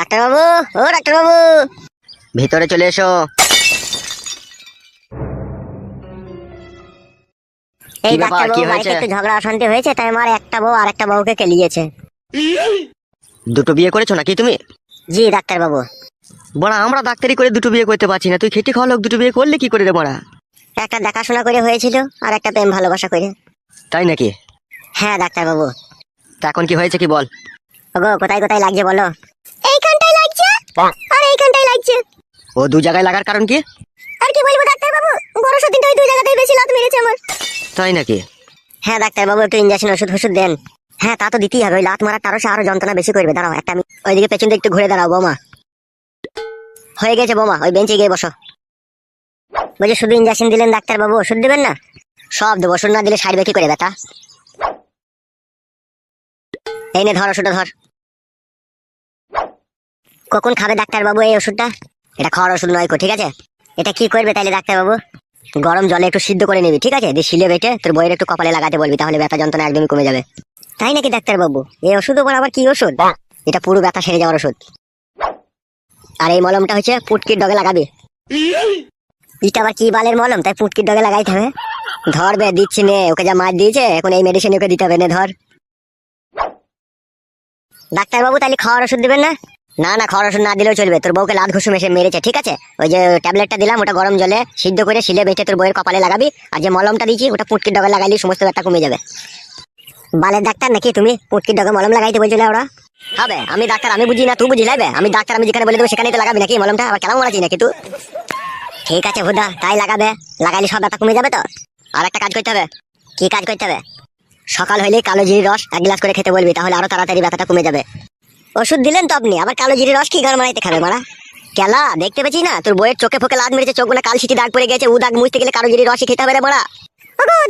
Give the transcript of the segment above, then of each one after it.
ডাক্তারবাবু ও ডাক্তারবাবু। ভিতরে চলে এসো। এই ডাক্তারবাবু কি বাড়িতে হয়েছে? একটু ঝগড়া অশান্তি হয়েছে তাই আমার একটা বউ আর একটা বউকে কেলিয়েছে। দুটো বিয়ে করেছ নাকি তুমি? জি ডাক্তারবাবু। বড়া আমরা ডাক্তারি করে দুটো বিয়ে করতে পারছি না। তুই খেটে খাওয়া লোক দুটো বিয়ে করলে কি করে রে বড়া? একটা দেখাশোনা করে হয়েছিল আর একটা প্রেম ভালোবাসা করে। তাই নাকি? হ্যাঁ ডাক্তারবাবু। তা এখন কি হয়েছে কি বল? ওগো কোথায় কোথায় লাগছে বলো? লাগছে? আর লাগছে। ও দু জায়গায় লাগার কারণ কি? আর কি বলব ডাক্তারবাবু? বড় সদিনটা ওই দুই জায়গাতেই বেশি লাত মেরেছে আমার। তাই নাকি? হ্যাঁ ডাক্তারবাবু একটু ইঞ্জেকশন ওষুধ ওষুধ দেন। হ্যাঁ তা তো দিতেই হবে। ওই লাত মারার তারও আরও যন্ত্রণা বেশি করবে। দাঁড়াও একটা আমি ওইদিকে পেছন দিকে একটু ঘুরে দাঁড়াও বোমা। হয়ে গেছে বোমা। ওই বেঞ্চে গিয়ে বসো। বলছি শুধু ইঞ্জেকশন দিলেন ডাক্তারবাবু ওষুধ দেবেন না? সব দেবো ওষুধ না দিলে সারবে কি করে ব্যথা এই নে ধর ওষুধটা ধর। কখন খাবে ডাক্তারবাবু এই ওষুধটা? এটা খাওয়ার ওষুধ নয় কো, ঠিক আছে? এটা কি করবে তাহলে ডাক্তারবাবু? গরম জলে একটু সিদ্ধ করে নিবি, ঠিক আছে? দিয়ে শিলে বেটে তোর বইয়ের একটু কপালে লাগাতে বলবি, তাহলে ব্যথা যন্ত্রণা একদমই কমে যাবে। তাই নাকি ডাক্তারবাবু? এই ওষুধ ওপর আবার কি ওষুধ? এটা পুরো ব্যথা সেরে যাওয়ার ওষুধ। আর এই মলমটা হচ্ছে পুটকির ডগে লাগাবি। এটা আবার কি বালের মলম? তাই পুটকির ডগে লাগাইতে হবে। ধর বে, দিচ্ছি নে, ওকে যা মার দিয়েছে, এখন এই মেডিসিন ওকে দিতে হবে, নে ধর। ডাক্তারবাবু তাহলে খাওয়ার ওষুধ দিবেন না? না না খাওয়ার না দিলেও চলবে। তোর বউকে লাত ঘুষু মেশে মেরেছে, ঠিক আছে? ওই যে ট্যাবলেটটা দিলাম, ওটা গরম জলে সিদ্ধ করে শিলে বেঁচে তোর বউয়ের কপালে লাগাবি, আর যে মলমটা দিয়েছি, ওটা পুটকির ডগে লাগাইলে, সমস্ত ব্যথা কমে যাবে। বালের ডাক্তার নাকি তুমি? পুটকির ডগে মলম লাগাইতে বলছিলে ওরা? হবে, আমি ডাক্তার, আমি বুঝি না, তুই বুঝি লাইবে? আমি ডাক্তার, আমি যেখানে বলে দেবো, সেখানেই তো লাগাবি নাকি মলমটা? আবার কেমন মারাচ্ছি নাকি তুই? ঠিক আছে হুদা, তাই লাগাবে। লাগাইলে সব ব্যথা কমে যাবে তো? আর একটা কাজ করতে হবে। কি কাজ করতে হবে? সকাল হইলেই কালো জিরির রস এক গ্লাস করে খেতে বলবি, তাহলে আরও তাড়াতাড়ি ব্যথাটা কমে যাবে। ওষুধ দিলেন তো আপনি। আবার কালো জিরির রস কি ঘর মারাইতে খাবে মারা? কেলা, দেখতে পেয়েছি না? তোর বইয়ের চোখে ফোকে লাদ মেরেছে, চোখগুলো কাল সিটি দাগ পড়ে গেছে, উ দাগ মুছতে গেলে কালো জিরির রসই খেতে হবে রে মারা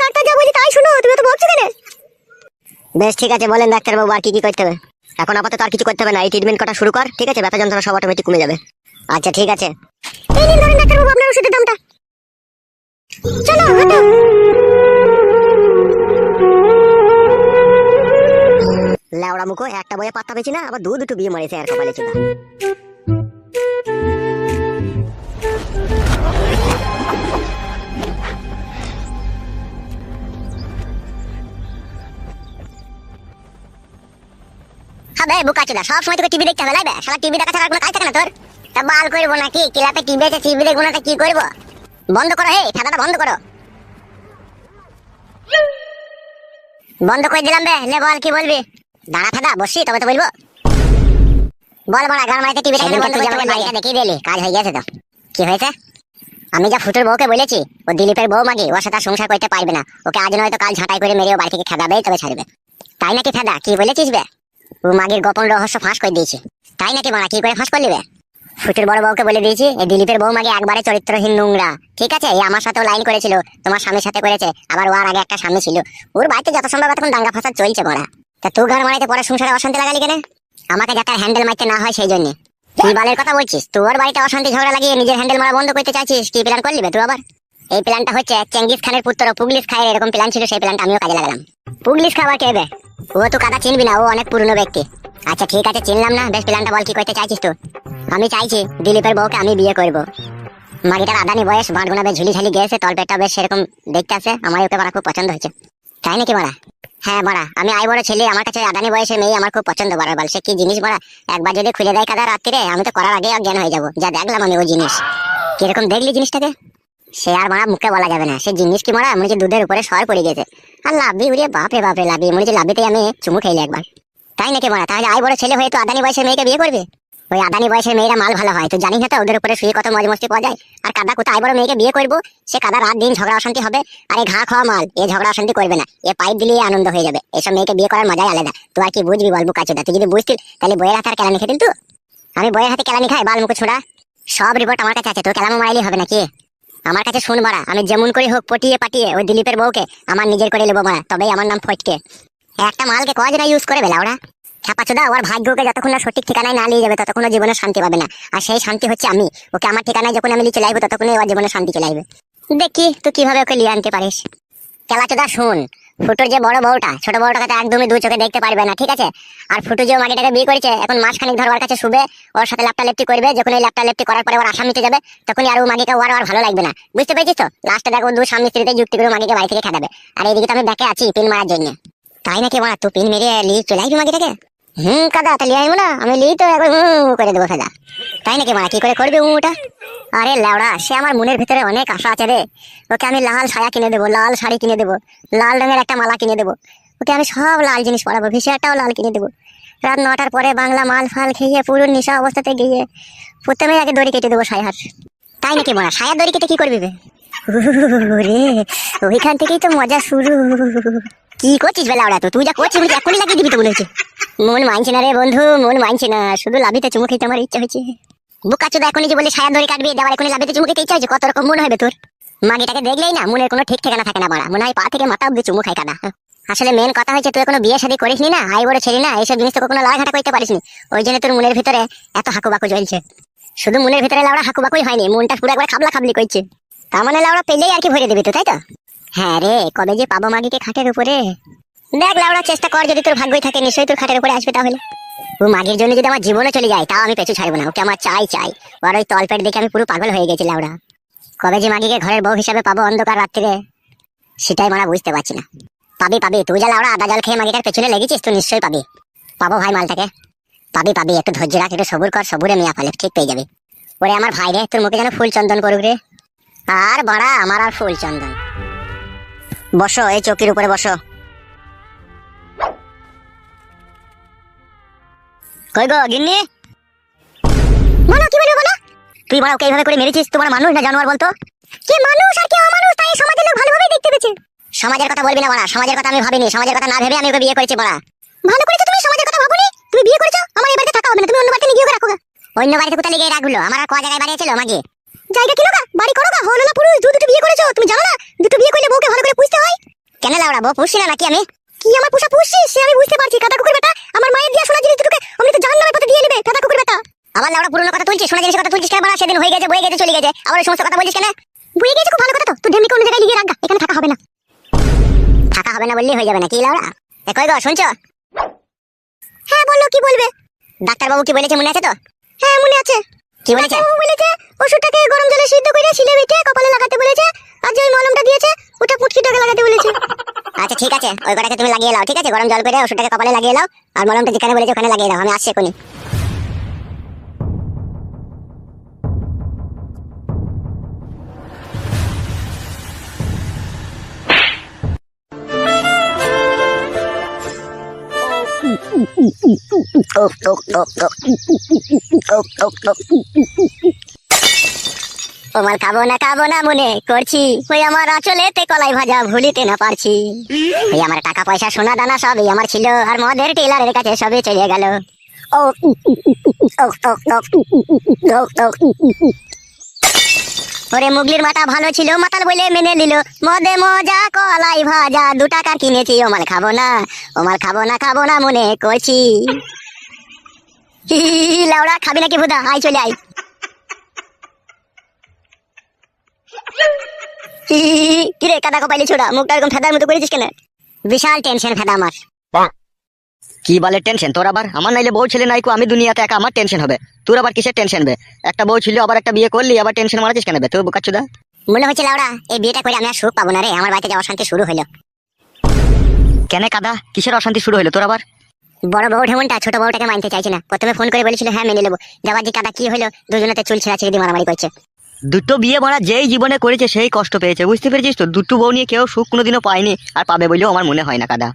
ডাক্তার যা বলি তাই শুনো, তুমি তো বলছো কেন? বেশ, ঠিক আছে, বলেন ডাক্তার বাবু আর কি কি করতে হবে। এখন আপাতত আর কিছু করতে হবে না, এই ট্রিটমেন্ট করা শুরু কর, ঠিক আছে? ব্যথা যন্ত্রণা সব অটোমেটিক কমে যাবে। আচ্ছা ঠিক আছে। এই নিন লেওড়া মুখো, একটা বইয়ে পাত্তা পেয়েছি না, আবার দু দুটো বিয়ে মারিয়েছে আর কপালে চুদা। হবে বুকা চুদা, সব সময় তোকে টিভি দেখতে হবে, লাইবে? সারা টিভি দেখা ছাড়া কোনো কাজ থাকে না তোর? তা বাল করব নাকি? ক্লাবে টিভি আছে, টিভি দেখব না কি করব? বন্ধ করো, হে ঠান্ডাটা বন্ধ করো। বন্ধ করে দিলাম বে নে বল, কি বলবি? দাঁড়া ফাদা বসি তবে তো বলব। বল বড়া গান মাইতে টিভি দেখা বন্ধ করতে বলবি দেখিয়ে দিলি কাজ হয়ে গেছে তো। কি হয়েছে? আমি যা ফুটোর বউকে বলেছি ও দিলীপের বউ মাগি ওর সাথে সংসার করতে পারবে না। ওকে আজ নয়তো কাল ঝাঁটাই করে মেরে ও বাড়ি থেকে খেদাবেই তবে ছাড়বে। তাই নাকি ফেদা? কি বলেছিস বে? ও মাগির গোপন রহস্য ফাঁস করে দিয়েছি। তাই নাকি মারা কি করে ফাঁস করলি বে? ফুটের বড় বউকে বলে দিয়েছি এই দিলীপের বউ মাগে একবারে চরিত্রহীন নোংরা। ঠিক আছে এই আমার সাথেও লাইন করেছিল তোমার স্বামীর সাথে করেছে আবার ওর আগে একটা স্বামী ছিল। ওর বাড়িতে যত সম্ভব তখন দাঙ্গা ফাসাদ চলছে মরা তা তুই ঘর মারাইতে পরে সংসারে অশান্তি লাগালি কেন? আমাকে যাতে হ্যান্ডেল মারতে না হয় সেই জন্য। কি বালের কথা বলছিস, তোর বাড়িতে অশান্তি ঝগড়া লাগিয়ে নিজের হ্যান্ডেল মারা বন্ধ করতে চাইছিস, কি প্ল্যান করলি তুই আবার? এই প্ল্যানটা হচ্ছে চেঙ্গিস খানের পুত্র পুগলিশ খায়ের এরকম প্ল্যান ছিল, সেই প্ল্যানটা আমিও কাজে লাগালাম। পুগলিশ খাবার কে বে? ও তো কাদা চিনবি না, ও অনেক পুরনো ব্যক্তি। আচ্ছা ঠিক আছে, চিনলাম না, বেশ প্ল্যানটা বল কি করতে চাইছিস তো আমি চাইছি দিলীপের বউকে আমি বিয়ে করব। মাগিটার আদানি বয়স বাঁটগুনা বেশ ঝুলি ঝালি গেছে তলপেটটা বেশ সেরকম দেখতে আছে আমার ওকে মারা খুব পছন্দ হয়েছে তাই নাকি মারা? হ্যাঁ মারা আমি আই বড় ছেলে, আমার কাছে আদানি বয়সে মেয়ে আমার খুব পছন্দ বাড়ার বল। সে কি জিনিস মারা একবার যদি খুলে দেয় কাদা রাত্রিরে আমি তো করার আগে অজ্ঞান হয়ে যাব। যা দেখলাম আমি ওই জিনিস। কীরকম দেখলি জিনিসটাকে? সে আর মারা মুখে বলা যাবে না। সে জিনিস কি মারা মনে দুধের উপরে সর পড়ে গেছে। আর লাভি, উড়িয়ে বাপরে বাপরে, লাভি। মনে লাভিতে আমি চুমু খেলে একবার। তাই নাকি মারা তাহলে আই বড় ছেলে হয়ে তো আদানি বয়সে মেয়েকে বিয়ে করবে? ওই আদানি বয়সের মেয়েরা মাল ভালো হয়। তো জানিস না তো ওদের উপরে শুয়ে কত মজ মস্তি পাওয়া যায়? আর কাদা কোথা আই বড় মেয়েকে বিয়ে করব, সে কাদা রাত দিন ঝগড়া অশান্তি হবে, আর এই ঘা খাওয়া মাল, এ ঝগড়া অশান্তি করবে না। এ পাইপ দিলেই আনন্দ হয়ে যাবে। এসব মেয়েকে বিয়ে করার মজাই আলাদা। তুই আর কি বুঝবি বলব কাচুদা তুই যদি বুঝতিল তাহলে বইয়ের হাতে আর কেলানি খেতিল তো? আমি বইয়ের হাতে কেলানি খাই? বাল মুখে ছোড়া। সব রিপোর্ট আমার কাছে আছে। তো কেলামো মারাইলি হবে নাকি? আমার কাছে শুন মারা আমি যেমন করে হোক, পটিয়ে পাটিয়ে ওই দিলীপের বউকে আমার নিজের করে নেব মারা, তবেই আমার নাম ফটকে। একটা মালকে কজনা ইউজ করে বেলা ওরা? ছাপাচোদা ওর ভাগ্যকে যতক্ষণ না সঠিক ঠিকানায় না নিয়ে যাবে, ততক্ষণ জীবনে শান্তি পাবে না। আর সেই শান্তি হচ্ছে আমি। ওকে আমার ঠিকানায় যখন আমি নিয়ে চলে আসব ততক্ষণই ওর জীবনে শান্তি চলে আসবে। দেখি, তুই কীভাবে ওকে নিয়ে আনতে পারিস। খেলাচোদা শুন, ফুটোর যে বড় বউটা, ছোট বউটাকে তো একদমই দু চোখে দেখতে পারবে না, ঠিক আছে? আর ফুটু যে মাগিটাকে বিয়ে করেছে, এখন মাসখানিক ধর ওর কাছে শুবে, ওর সাথে ল্যাপটা লেপটি করবে, যখন ওই ল্যাপটা লেপটি করার পরে ওর আশা মিটে যাবে, তখনই আর ও মাগিকে ওর আর ভালো লাগবে না। বুঝতে পেরেছিস তো? লাস্টে দেখো দু স্বামী স্ত্রীতে যুক্তি করে মাগিকে বাড়ি থেকে খেদাবে আর এইদিকে তো আমি ব্যাকে আছি, পিন মারার জন্য। তাই নাকি মা, তুই পিন মেরে লিয়ে চলে আসবি মাগিটাকে? হুম, কাদা, তাহলে আইবো না, আমি লিই তো একবার হুম করে দেবো ফেলা তাই নাকি মা কি করে করবে উটা আরে লেওড়া সে আমার মনের ভিতরে অনেক আশা আছে রে। ওকে আমি লাল ছায়া কিনে দেবো, লাল শাড়ি কিনে দেবো, লাল রঙের একটা মালা কিনে দেবো। ওকে আমি সব লাল জিনিস পরাবো ভিসিয়ারটাও লাল কিনে দেবো। রাত নটার পরে বাংলা মাল ফাল খেয়ে পুরো নেশা অবস্থাতে গিয়ে প্রথমে আগে দড়ি কেটে দেবো সায়ার তাই নাকি মা সায়ার দড়ি কেটে কি করবি? ওইখান থেকেই তো মজা শুরু। কি করছিস বেলা ওরা তো? তুই যা করছিস এখনই লাগিয়ে দিবি তো মনে হচ্ছে। মন মানছে না রে বন্ধু, মন মানছে না। শুধু লাভিতে চুমু খেতে আমার ইচ্ছা হয়েছে। বুকা চোদা এখনই যে বলে সায়া দড়ি কাটবি দেওয়ার এখনই লাভিতে চুমু খেতে ইচ্ছা হয়েছে। কত রকম মন হবে তোর? মাগিটাকে দেখলেই না মনের কোনো ঠিক ঠিকানা থাকে না বাড়া। মনে হয় পা থেকে মাথা অব্দি চুমু খাই কাদা। আসলে মেন কথা হচ্ছে তুই কোনো বিয়ে শাদী করিসনি না? আই বড় ছেলে না? এইসব জিনিস তো কোনো লড়াঘাটা করতে পারিসনি। ওই জন্য তোর মনের ভিতরে এত হাকুবাকু জ্বলছে। শুধু মনের ভিতরে লাউড়া হাকুবাকুই হয়নি, মনটা পুরো একবার খাবলা খাবলি করছে। তার মানে লাউড়া পেলেই আর কি ভরে দিবি তো, তাই তো? হ্যাঁ রে, কবে যে পাবো মাগিকে খাটের উপরে? দেখ লাউড়া, চেষ্টা কর যদি তোর ভাগ্যই থাকে, নিশ্চয়ই তোর খাটের উপরে আসবে তাহলে। ও মাগির জন্য যদি আমার জীবনে চলে যায়, তাও আমি পেছু ছাড়বো না। ওকে আমার চাই চাই। ওর ওই তলপেট দেখে আমি পুরো পাগল হয়ে গেছি, লাউড়া। কবে যে মাগিকে ঘরের বউ হিসাবে পাবো অন্ধকার রাত্রিরে, সেটাই মারা বুঝতে পারছি না। পাবি পাবি। তুই যা লাউড়া, আদা জল খেয়ে মাগিটার পেছনে লেগেছিস, তুই নিশ্চয়ই পাবি। পাবো ভাই মালটাকে। পাবি পাবি। একটু ধৈর্য রাখ, একটু সবুর কর, সবুরে মিয়া ফেলে ঠিক পেয়ে যাবি। ওরে আমার ভাই রে, তোর মুখে যেন ফুল চন্দন করুক রে। আর বাড়া, আমার আর ফুল চন্দন। বসো, এই চৌকির উপরে বসো। কই গো, গিন্নি? বলো কি বলব বলো তুই বড়, ওকে এইভাবে করে মেরেছিস? তোমার মানুষ না জানোয়ার বলতো? কে মানুষ আর কে অমানুষ, তাই সমাজের লোক ভালোভাবে দেখতে পেয়েছে। সমাজের কথা বলবি না বড়া, সমাজের কথা আমি ভাবিনি, সমাজের কথা না ভেবে আমি ওকে বিয়ে করেছি বড়া। ভালো করেছ তুমি, সমাজের কথা ভাবনি? তুমি বিয়ে করেছ? আমার এই বাড়িতে থাকা হবে না, তুমি অন্য বাড়িতে নিয়ে গিয়ে রাখো। অন্য বাড়িতে কোথায় গিয়ে রাখল? আমার আর ক জায়গায় বাড়ি ছিল জায়গা কিলো গা? বাড়ি করো গা? হলো না পুরুষ? দু দুটো বিয়ে করেছ? তুমি জানো না? দুটো বিয়ে করলে বউকে ভালো করে পুষতে হয়? কেন লাউড়া বউ, পুষছি না নাকি আমি? কি আমার পোষা পুষছি? সে আমি বুঝতে পারছি। কাটা কুকুর বেটা, আমার মায়ের দিয়া শোনা জিনিস দুটোকে আমি তো জাহান্নামের পথে দিয়ে নেবে কাটা কুকুর বেটা। আবার লাউড়া পুরনো কথা তুলছিস শোনা জিনিসের কথা তুলছিস কেন? বলা সেদিন হয়ে গেছে, বয়ে গেছে, চলে গেছে। আবার সমস্ত কথা বলছিস কেন? বয়ে গেছে খুব ভালো কথা তো। তুই ঢেমনিকে অন্য জায়গায় লিখে রাখা এখানে থাকা হবে না। থাকা হবে না বললেই হয়ে যাবে না কি লাউড়া? এ কই গো, শুনছো? হ্যাঁ বলল, কি বলবে? ডাক্তার বাবু কি বলেছে, মনে আছে তো? হ্যাঁ মনে আছে। কি বলেছে? ও বলেছে ওষুধটাকে গরম জলে সিদ্ধ করে শিলে বেটে কপালে লাগাতে বলেছে আর যে ওই মলমটা দিয়েছে ওটা পুটকিটাকে লাগাতে বলেছে। আচ্ছা ঠিক আছে ওই কটাকে তুমি লাগিয়ে নাও ঠিক আছে? গরম জল করে ওষুধটাকে কপালে লাগিয়ে নাও আর মলমটা যেখানে বলেছে ওখানে লাগিয়ে দাও আমি আসছি এখনই তোমার খাব না খাব না মনে করছি ওই আমার আঁচলেতে কলাই ভাজা ভুলিতে না পারছি ওই আমার টাকা পয়সা, সোনা দানা সবই আমার ছিল, আর মদের টেলারের কাছে সবই চলে গেল ও ও। ওরে মুগলির মাথা ভালো ছিল, মাতাল বলে মেনে নিল। মদে মজা কলাই ভাজা, দু টাকা কিনেছি ও মাল খাব না ও মাল খাব না খাব না মনে করছি। লাউড়া, খাবি নাকি ভুদা? আয় চলে আয়। কিরে কাদা কপাইলি ছোড়া, মুখটা এরকম ফেদার মতো করেছিস কেন? বিশাল টেনশন ফেদা আমার। কি বলে টেনশন তোর আবার? আমার নাইলে বউ ছেলে নাইকো আমি দুনিয়াতে একা আমার টেনশন হবে। তোর আবার কিসের টেনশন বে? একটা বউ ছিল আবার একটা বিয়ে করলি আবার টেনশন মারাছিস কেন বে? তুই বোকাচ্ছুদা মনে হচ্ছে লাউড়া এই বিয়েটা করে আমি আর সুখ পাবো না রে আমার বাড়িতে যাওয়া শান্তি শুরু হলো। কেন কাদা? কিসের অশান্তি শুরু হলো তোর আবার? বড় বউ ঢেমনটা ছোট বউটাকে মানতে চাইছে না। প্রথমে ফোন করে বলেছিল হ্যাঁ মেনে নেব। যাবার যে কাদা কি হলো? দুজনেতে চুল ছেঁড়া ছেড়ে দিয়ে মারামারি করছে। দুটো বিয়ে মারা যেই জীবনে করেছে সেই কষ্ট পেয়েছে। বুঝতে পেরেছিস তো? দুটো বউ নিয়ে কেউ সুখ কোনোদিনও পায়নি আর পাবে বলেও আমার মনে হয় না কাদা।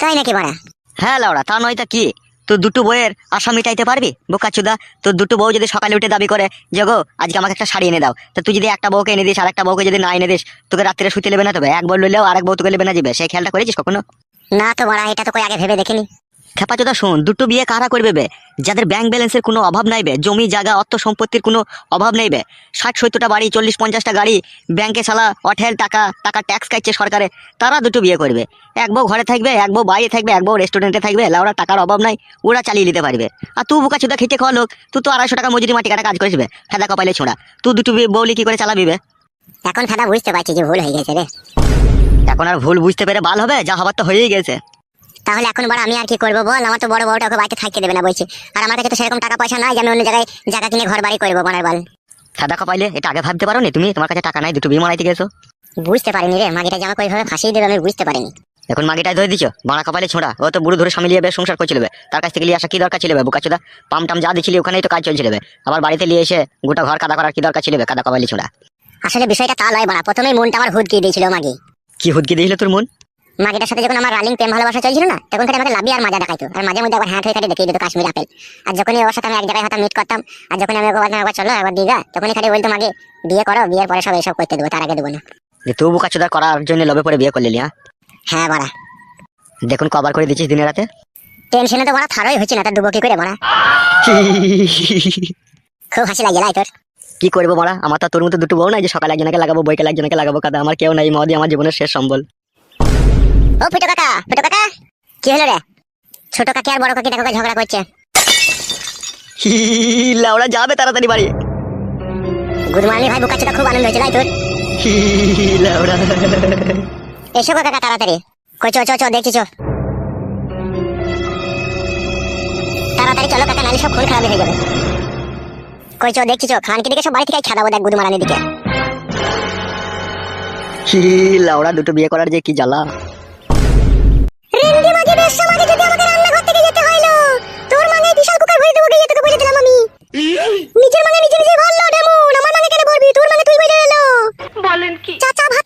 তাই নাকি বাড়া? হ্যাঁ লাউড়া তা নয় তা কি? তো দুটো বইয়ের আশা মিটাইতে পারবি? বোকাচুদা তো দুটো বউ যদি সকালে উঠে দাবি করে যে গো আজকে আমাকে একটা শাড়ি এনে দাও। তো তুই যদি একটা বউকে এনে দিস আর একটা বউকে যদি না এনে দিস, তোকে রাত্রে শুতে নেবে না তবে? এক বউ লইলেও আরেক বউ তোকে নেবে না যাবে সেই খেয়ালটা করেছিস কখনো? না তো এটা তো কই আগে ভেবে দেখিনি। খেপাচোদা শোন দুটো বিয়ে কারা করবে বে? যাদের ব্যাংক ব্যালেন্সের কোনো অভাব নাই বে জমি জায়গা অর্থ সম্পত্তির কোনো অভাব নেই বে। ষাট সত্তরটা বাড়ি চল্লিশ পঞ্চাশটা গাড়ি ব্যাংকে সালা অঠেল টাকা টাকা ট্যাক্স কাটছে সরকারে তারা দুটো বিয়ে করবে। এক বউ ঘরে থাকবে এক বউ বাইরে থাকবে এক বউ রেস্টুরেন্টে থাকবে লাউরা টাকার অভাব নাই ওরা চালিয়ে নিতে পারবে। আর তুই বুকা চুদা খেটে খাওয়া লোক তুই তো আড়াইশো টাকা মজুরি মাটি কাটা কাজ করেছিবে ফেদা কপালে ছোঁড়া। তুই দুটো বিয়ে বউলি কি করে চালাবি বে। এখন ফেদা বুঝতে পারছি যে ভুল হয়ে গেছে রে এখন আর ভুল বুঝতে পেরে বাল হবে যা হবার তো হয়েই গেছে। তাহলে এখন বড় আমি আর কি করব বল? আমার তো বড় বড়টা ওকে বাড়িতে থাকতে দেবে না বলছি। আর আমার কাছে তো সেরকম টাকা পয়সা নাই যে আমি অন্য জায়গায় জায়গা কিনে ঘর বাড়ি করব বনার বল। সাদা কপাইলে এটা আগে ভাবতে পারো নি তুমি? তোমার কাছে টাকা নাই দুটো বিয়ে মারাইতে গেছো? বুঝতে পারিনি রে মাগিটা যে আমাকে ওইভাবে ফাঁসিয়ে দেবে আমি বুঝতে পারিনি। এখন মাগিটাই ধরে দিছো? বাড়া কপালে ছোঁড়া ও তো বুড়ো ধরে স্বামী লিয়ে বেশ সংসার করছিল। তার কাছ থেকে লিয়ে আসা কি দরকার ছিল বে? বুকাচোদা পাম টাম যা দিছিলি ওখানেই তো কাজ চলছিল। আবার বাড়িতে নিয়ে এসে গোটা ঘর কাদা করার কি দরকার ছিল বে? কাদা কপালি ছোঁড়া। আসলে বিষয়টা তা লয় বাড়া প্রথমেই মনটা আমার হুদকিয়ে দিয়েছিল মাগি। কি হুদকি দিয়েছিল তোর মন? মাগিটার সাথে যখন আমার রানিং প্রেম ভালোবাসা চলছিল না তখন থেকে আমাকে লাভি আর মাজা দেখাইতো। আর মাঝে মধ্যে একবার হ্যাঁ হয়ে কাটে দেখিয়ে দিত কাশ্মীর আপেল। আর যখনই ওর সাথে আমি এক জায়গায় হয়তো মিট করতাম আর যখন আমি ওকে বলতাম একবার চলো একবার দিঘা তখনই খালি বলতো মাগে বিয়ে করো বিয়ের পরে সব এইসব করতে দেবো তার আগে দেবো না। যে তুই বুকাচোদা করার জন্য লবে পরে বিয়ে করলি হ্যাঁ হ্যাঁ বাড়া। দেখুন কবার করে দিচ্ছিস দিনে রাতে? টেনশনে তো বাড়া থারই হচ্ছে না তার ডুবো কি করে বাড়া? খুব হাসি লাগে লাই তোর। কি করব মারা আমার তো তোর মতো দুটো বউ নাই যে সকালে একজনকে লাগাবো বইকে একজনকে লাগাবো কাদা। আমার কেউ নাই মদি আমার জীবনের শেষ সম্বল। ও ফুটো কাকা ফুটো কাকা? কি হলো রে? ছোট কাকি আর বড় কাকি দেখো ঝগড়া করছে। লাউড়া যাবে তাড়াতাড়ি বাড়ি। গুদমানি ভাই বুকাচ্ছিটা খুব আনন্দ হয়েছে তাই তোর? লাউড়া এসো কাকা তাড়াতাড়ি। কই চো চো চো দেখছি চো। তাড়াতাড়ি চলো কাকা নালি সব খুন খারাপ হয়ে যাবে। কই চো দেখছি চো খানকে দিকে সব বাড়ি থেকে খেদাবো দেখ গুদমারানির দিকে লাউড়া দুটো বিয়ে করার যে কি জ্বালা। বেশ সমাজে যদি আমাকে রান্নাঘর থেকে যেতে হইল তোর বিশাল কুকার ভরে দেবো গিয়ে তোকে বলে দিলাম আমি। নিজের নিজে নিজে ভালো ডেমন আমার কেন বলবি তোর তুই বলে এলো। বলেন কি? চাচা ভাতারি ও চাচা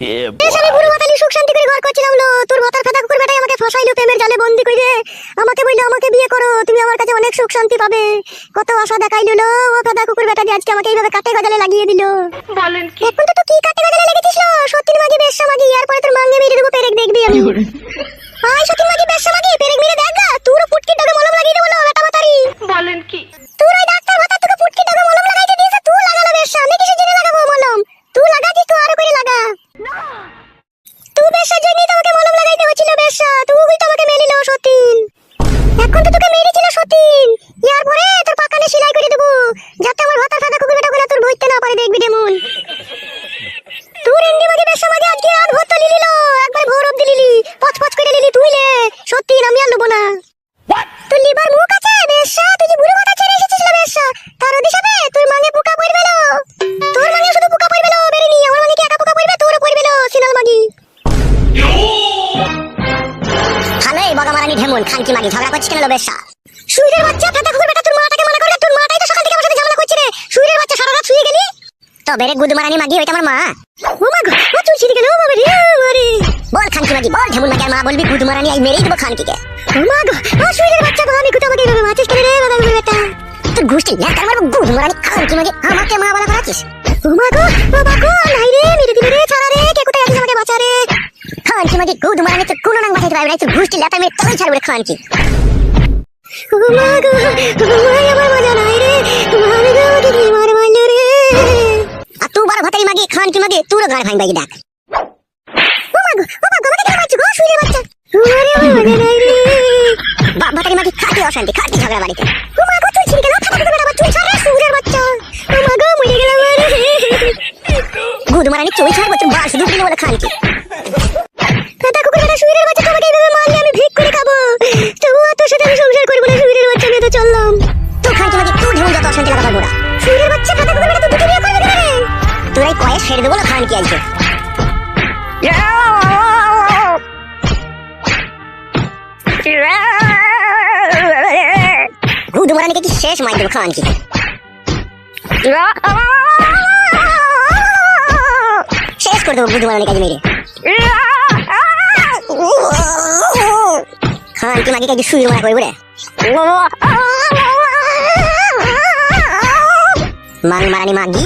বেশ আমি বুড়ো মাতালি সুখ শান্তি করে ঘর করছিলাম লো তোর মাথার ফাটা কুকুর বেটাই আমাকে ফসাইলো প্রেমের জালে বন্দি করে আমাকে বলল আমাকে বিয়ে করো তুমি আমার কাছে অনেক সুখ শান্তি পাবে। কত আশা দেখাইলো লো ও ফাটা কুকুর বেটা দিয়ে আজকে আমাকে এইভাবে কাটে গজালে লাগিয়ে দিল। বলেন কি? এখন তো তুই কি কাটে গজালে লেগেছিস লো সতীন মাগি বেশ্যা মাগি এরপরে তোর মাঙ্গে মেরে দেবো পেরেক দেখবি আমি। আয় সতীন মাগি বেশ্যা মাগি পেরেক মেরে দেখ গা তোর ফুটকি ডগে মলম লাগিয়ে দেবো লো বেটা মাতারি। বলেন কি? তুই ওই ডাক্তার ভাতা তোকে ফুটকি ডগে মলম লাগাইতে দিয়েছে তুই লাগালো বেশ আমি কিসের জন্য লাগাবো মলম? খানকি মাগি ঝগড়া করছিস কেন লো বেশ্যা সুইরের বাচ্চা ফাটা কুকুর, বেটা, তোর মাটাকে মানা করলে, তোর মাটাই তো সকাল থেকে আমার সাথে ঝামেলা করছে রে। সুইরের বাচ্চা, সারা রাত শুয়ে গেলি? তো বেরে গুদ মারানি মাগি ওইটা আমার মা। ও মা গো, ও চুল ছিড়ে গেল ও বাবা রে মারে বল খানকি মাগি, বল ঢেমন মাগি মা বলবি গুদ মারানি আই মেরেই দেবো খানকিকে। ও মা গো, ও সুইরের বাচ্চা গো, আমি কোথাও আমাকে এভাবে মাছিস কেন রে, বাবা বেটা? তোর গোষ্ঠী ল্যাটার মারবো গুদ মারানি খানকি মাগি? আমাকে মা বলা করাছিস ও মা গো বাবা গো নাই রে, মেরে দিবি রে, ছাড়া রে, কে কোথায় আছিস আমাকে বাঁচা রে? খানকি মাগি গুদ মারানি তোর কোনো নাম বাঁচাইতে পারবে না, তোর গোষ্ঠী ল্যাটার মেরে তোই ছাড়বে রে রে আমাকে কি মার মারলো রে আর তুই বড় ভাতারি মাগি খান কি মাগি তোর গাড় ভাঙ বাগি দেখ। ও মা গো ও মা গো আমাকে কেন মারছো গো শুয়ে বাচ্চা আরে আমার মজা নাই রে বাপ ভাতারি মাগি খাটি অশান্তি খাটি ঝগড়া বাড়িতে। ও মা গো চুল ছিড়ে গেল? ফাটা করে আবার চুল ছাড়া সুরের বাচ্চা। ও মা গো মরে গেল আমার গুদ মারানি চুল ছেড়ে দেবো না, খান কি আজকে? গুদ মারানিকে কি শেষ মার দেবো, খান কি? শেষ করে দেবো গুদ মারানি কাজে মেরে। খান কি মাগি কাজে শুয়ে মারা করব মাং মারানি মাগি?